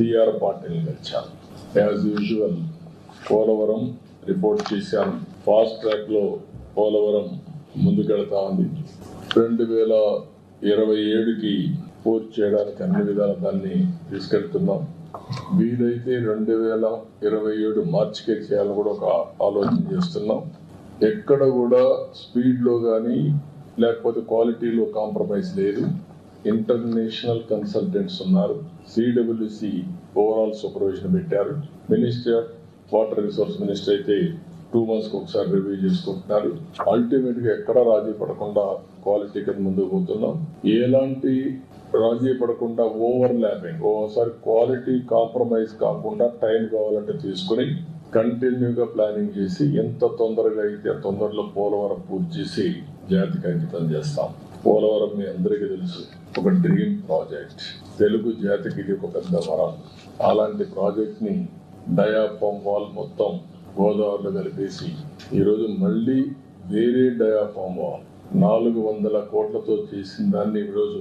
CR Patil గెలిచారు. As usual Polavaram report చేశాను. Fast ట్రాక్లో పోలవరం ముందుకెళ్తా ఉంది. రెండు వేల ఇరవై ఏడుకి పూర్తి చేయడానికి అన్ని విధాల దాన్ని తీసుకెళ్తున్నాం. వీలైతే రెండు వేల ఇరవై ఏడు మార్చికే చేయాలని కూడా ఒక ఆలోచన చేస్తున్నాం. ఎక్కడ కూడా స్పీడ్లో కానీ లేకపోతే క్వాలిటీలో కాంప్రమైజ్ లేదు. ఇంటర్నేషనల్ కన్సల్టెంట్స్ ఉన్నారు. సిడబ్ల్యూసి ఓవరాల్ సూపర్విజన్ పెట్టారు. మినిస్టర్ వాటర్ రిసోర్స్ మినిస్టర్ అయితే టూ మంత్స్కి ఒకసారి రివ్యూ చేసుకుంటున్నారు. అల్టిమేట్గా ఎక్కడ రాజీ పడకుండా క్వాలిటీ కింద ముందుకు పోతున్నాం. ఎలాంటి రాజీ పడకుండా ఓవర్ ల్యాపింగ్ ఓసారి క్వాలిటీ కాంప్రమైజ్ కాకుండా టైం కావాలంటే తీసుకుని కంటిన్యూగా ప్లానింగ్ చేసి ఎంత తొందరగా అయితే తొందరలో పోలవరం పూర్తి చేసి జాతికి అంకితం చేస్తాం. పోలవరం మీ అందరికీ తెలుసు. ఒక డ్రీమ్ ప్రాజెక్ట్. తెలుగు జాతికి ఇది ఒక పెద్ద వరం. అలాంటి ప్రాజెక్ట్ని డయాఫామ్ వాల్ మొత్తం గోదావరిలో కలిపేసి ఈరోజు మళ్ళీ వేరే డయా వాల్ నాలుగు వందల కోట్లతో చేసిన దాన్ని ఈరోజు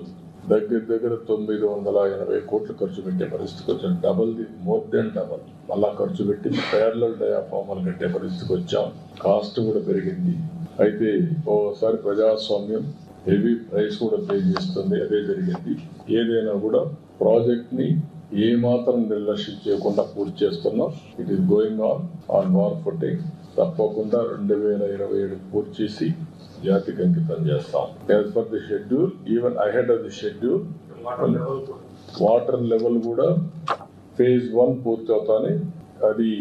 దగ్గర దగ్గర తొమ్మిది వందల ఎనభై కోట్లు ఖర్చు పెట్టే పరిస్థితికి వచ్చాం. Double the more than double మళ్ళా ఖర్చు పెట్టి పేర్ల డయాఫామ్ కట్టే పరిస్థితికి వచ్చాం. కాస్ట్ కూడా పెరిగింది. అయితే ఓసారి ప్రజాస్వామ్యం హెవీ ప్రైస్ కూడా పే చేస్తుంది అదే జరిగింది. ఏదైనా కూడా ప్రాజెక్ట్ని ఏ మాత్రం నిర్లక్ష్యం చేయకుండా పూర్తి చేస్తున్నాం it is going on on war footing తప్పకుండా రెండు వేల ఇరవై ఏడు పూర్తి చేసి జాతికి అంకితం చేస్తాం. As per the schedule even ahead of the schedule water level కూడా. ఫేజ్ వన్ పూర్తి అవుతానే. అది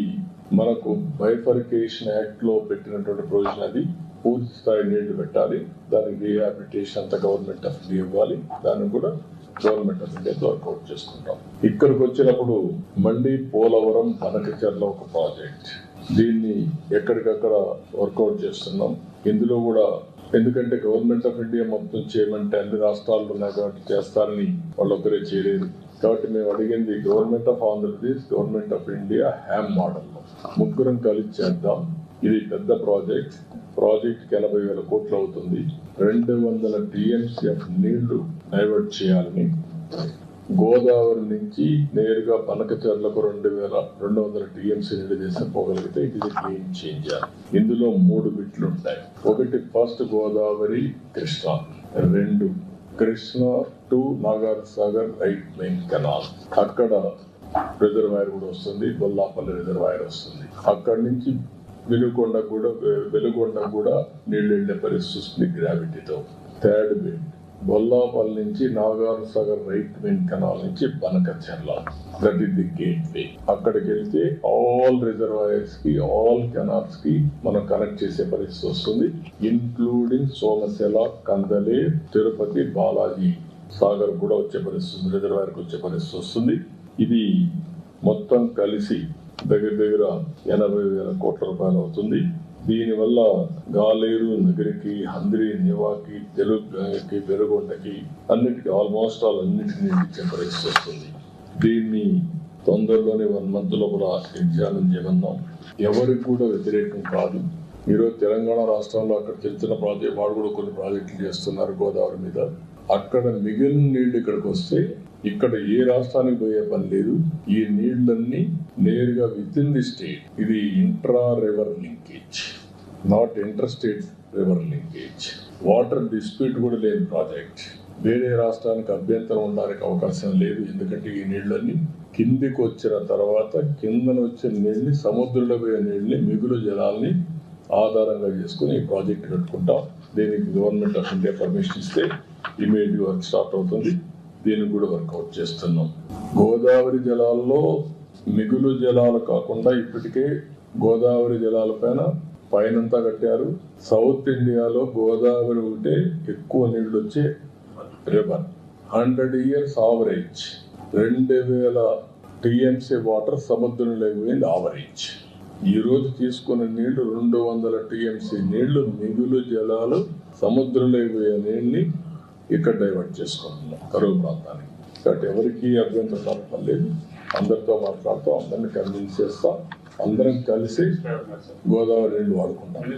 మనకు బైఫర్కేషన్ యాక్ట్లో పెట్టినటువంటి ప్రొవిజన్ అది. పూర్తి స్థాయి నీళ్ళు పెట్టాలి. దానికి రీహాబిలిటేషన్ అంతా గవర్నమెంట్ ఆఫ్ ఇండియా ఇవ్వాలి. దాన్ని కూడా గవర్నమెంట్ ఆఫ్ ఇండియా వర్కౌట్ చేసుకుంటాం. ఇక్కడికి వచ్చినప్పుడు మళ్ళీ పోలవరం బనకచర్ల ఒక ప్రాజెక్ట్ దీన్ని ఎక్కడికక్కడ వర్కౌట్ చేస్తున్నాం. ఇందులో కూడా ఎందుకంటే గవర్నమెంట్ ఆఫ్ ఇండియా మొత్తం చేయమంటే అన్ని రాష్ట్రాల్లో ఉన్నాయి కాబట్టి చేస్తారని వాళ్ళు ఒకరే చేయలేదు. కాబట్టి మేము అడిగింది government of Andhra Pradesh government of India HAM model ముగ్గురం కలిసి చేద్దాం. ఇది పెద్ద ప్రాజెక్ట్. ప్రాజెక్ట్ ఎనభై వేల కోట్లు అవుతుంది. రెండు వందల టిఎంసీఎఫ్ నీళ్ళు డైవర్ట్ చేయాలని. గోదావరి నుంచి నేరుగా పనకచర్లకు రెండు వేల రెండు వందల టీఎంసీ నీళ్ళు తీసుకుపోగలిగితే ఇది క్లీన్ చేంజ్ ఇందులో మూడు బిట్లు ఉంటాయి. ఒకటి ఫస్ట్ గోదావరి కృష్ణా రెండు Krishna to Nagarjuna Sagar right main canal. అక్కడ రిజర్వాయర్ కూడా వస్తుంది బొల్లాపల్లి రిజర్వాయర్ వస్తుంది. అక్కడి నుంచి వెలుగొండ కూడా వెలుగొండ కూడా నీళ్ళు వెళ్ళే పరిస్థితి వస్తుంది గ్రావిటీతో థర్డ్ బెండ్ బొల్లాపల్లి నుంచి Nagarjuna Sagar right main canal నుంచి Banakacherla that is the gateway అక్కడికి వెళ్తే ఆల్ రిజర్వాయర్స్కి ఆల్ కెనాల్స్కి మనం కనెక్ట్ చేసే పరిస్థితి వస్తుంది ఇన్క్లూడింగ్ సోమశిల కందలే తిరుపతి బాలాజీ సాగర్ కూడా వచ్చే పరిస్థితి రిజర్వాయర్కి వచ్చే పరిస్థితి వస్తుంది. ఇది మొత్తం కలిసి దగ్గర దగ్గర ఎనభై వేల కోట్ల రూపాయలు అవుతుంది. దీనివల్ల గాలేరు నగరికి హంద్రి నివాకి తెలుగుకి వెలుగొండకి అన్నిటికీ ఆల్మోస్ట్ ఆల్ అన్నింటినీ ఇచ్చే పరిస్థితి వస్తుంది. దీన్ని తొందరలోనే వన్ మంత్ లోపల ఎగ్జామిన్ చేయమన్నాం. ఎవరికి కూడా వ్యతిరేకం కాదు. ఈరోజు తెలంగాణ రాష్ట్రంలో అక్కడ చిన్న ప్రాజెక్ట్ వాడు కూడా కొన్ని ప్రాజెక్టులు చేస్తున్నారు గోదావరి మీద. అక్కడ మిగిలిన నీళ్ళు ఇక్కడికి వస్తే ఇక్కడ ఏ రాష్ట్రానికి పోయే పని లేదు. ఈ నీళ్ళన్నీ నేరుగా విత్ ఇన్ ది స్టేట్ ఇది intra river linkage not inter state river linkage water dispute కూడా లేని ప్రాజెక్ట్ వేరే రాష్ట్రానికి అభ్యంతరం ఉండడానికి అవకాశం లేదు. ఎందుకంటే ఈ నీళ్ళన్నీ కిందికి వచ్చిన తర్వాత కిందన వచ్చే నీళ్ళని సముద్రంలో పోయే నీళ్ళని మిగులు జలాల్ని ఆధారంగా చేసుకుని ఈ ప్రాజెక్ట్ కట్టుకుంటాం. దీనికి గవర్నమెంట్ ఆఫ్ ఇండియా పర్మిషన్ ఇస్తే ఇమీడియట్ వర్క్ స్టార్ట్ అవుతుంది. దీన్ని కూడా వర్కౌట్ చేస్తున్నాం. గోదావరి జలాల్లో మిగులు జలాలు కాకుండా ఇప్పటికే గోదావరి జలాల పైన పైనంతా కట్టారు. సౌత్ ఇండియాలో గోదావరి ఉంటే ఎక్కువ నీళ్ళు వచ్చే రివర్. Hundred years average. రెండు వేల టీఎంసీ వాటర్ సముద్రంలో పోయింది ఆవరేజ్. ఈ రోజు తీసుకున్న నీళ్ళు రెండు వందల టీఎంసీ నీళ్ళు మిగులు జలాలు సముద్రంలో పోయే నీళ్ళని ఇక్కడ డైవర్ట్ చేసుకుంటున్నాం కరువు ప్రాంతానికి. కాబట్టి ఎవరికి అభ్యంతరం లేదు అందరితో మాట్లాడుతూ అందరిని కన్విన్స్ చేస్తాం అందరం కలిసి గోదావరి రెండు వాడుకుంటాం